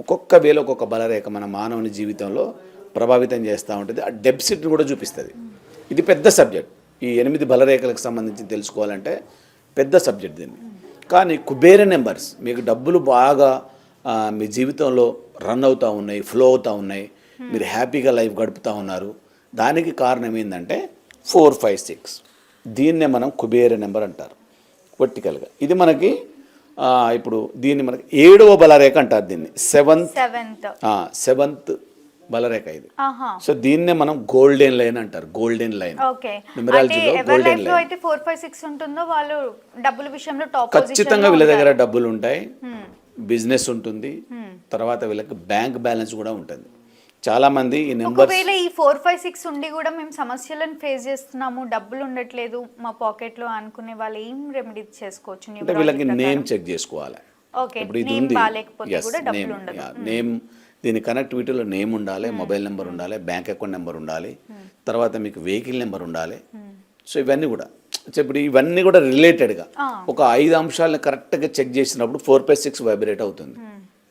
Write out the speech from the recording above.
ఒక్కొక్క వేలో ఒక్కొక్క బలరేఖ మన మానవుని జీవితంలో ప్రభావితం చేస్తూ ఉంటుంది. ఆ డెబ్సిట్ని కూడా చూపిస్తుంది. ఇది పెద్ద సబ్జెక్ట్. ఈ ఎనిమిది బలరేఖలకు సంబంధించి తెలుసుకోవాలంటే పెద్ద సబ్జెక్ట్ దీన్ని. కానీ కుబేర నెంబర్స్ మీకు డబ్బులు బాగా మీ జీవితంలో రన్ అవుతూ ఉన్నాయి ఫ్లో అవుతూ ఉన్నాయి. మీరు హ్యాపీగా లైఫ్ గడుపుతూ ఉన్నారు. దానికి కారణం ఏంటంటే ఫోర్ ఫైవ్ సిక్స్. దీన్నే మనం కుబేర నెంబర్ అంటారు. వర్టికల్గా. ఇది మనకి ఇప్పుడు దీన్ని మనకి ఏడవ బలరేఖ అంటారు దీన్ని. సెవెంత్ సెవెంత్ బలరేఖ ఇది. సో దీన్నే మనం గోల్డెన్ లైన్ అంటారు. Golden line golden line four five six ఉంటుందో వాళ్ళు డబ్బుల విషయంలో టాప్ ఖచ్చితంగా వీళ్ళ దగ్గర డబ్బులు ఉంటాయి. బిజినెస్ ఉంటుంది. తర్వాత వీళ్ళకి బ్యాంక్ బ్యాలెన్స్ కూడా ఉంటుంది. చాలా మంది ఈ ఒకవేళ ఈ ఫోర్ ఫైవ్ సిక్స్ ఉండి కూడా మేము సమస్యలను ఫేస్ చేస్తున్నాము డబ్బులు ఉండట్లేదు మా పాకెట్లో అనుకునే వాళ్ళు ఏం రెమెడీ చేసుకోవచ్చు? అంటే వీళ్ళకి? నేమ్ చెక్ చేసుకోవాలి. ఓకే ఇప్పుడు ఇది నేమ్ ఉంది. నేమ్ దీని కనెక్టివిటీలో నేమ్ ఉండాలి మొబైల్ నెంబర్ ఉండాలి బ్యాంక్ అకౌంట్ నెంబర్ ఉండాలి తర్వాత మీకు వెహికల్ నెంబర్ ఉండాలి. సో ఇవన్నీ కూడా. ఇప్పుడు ఇవన్నీ కూడా రిలేటెడ్గా ఒక ఐదు అంశాలను కరెక్ట్గా చెక్ చేసినప్పుడు ఫోర్ పై సిక్స్ వైబ్రేట్ అవుతుంది.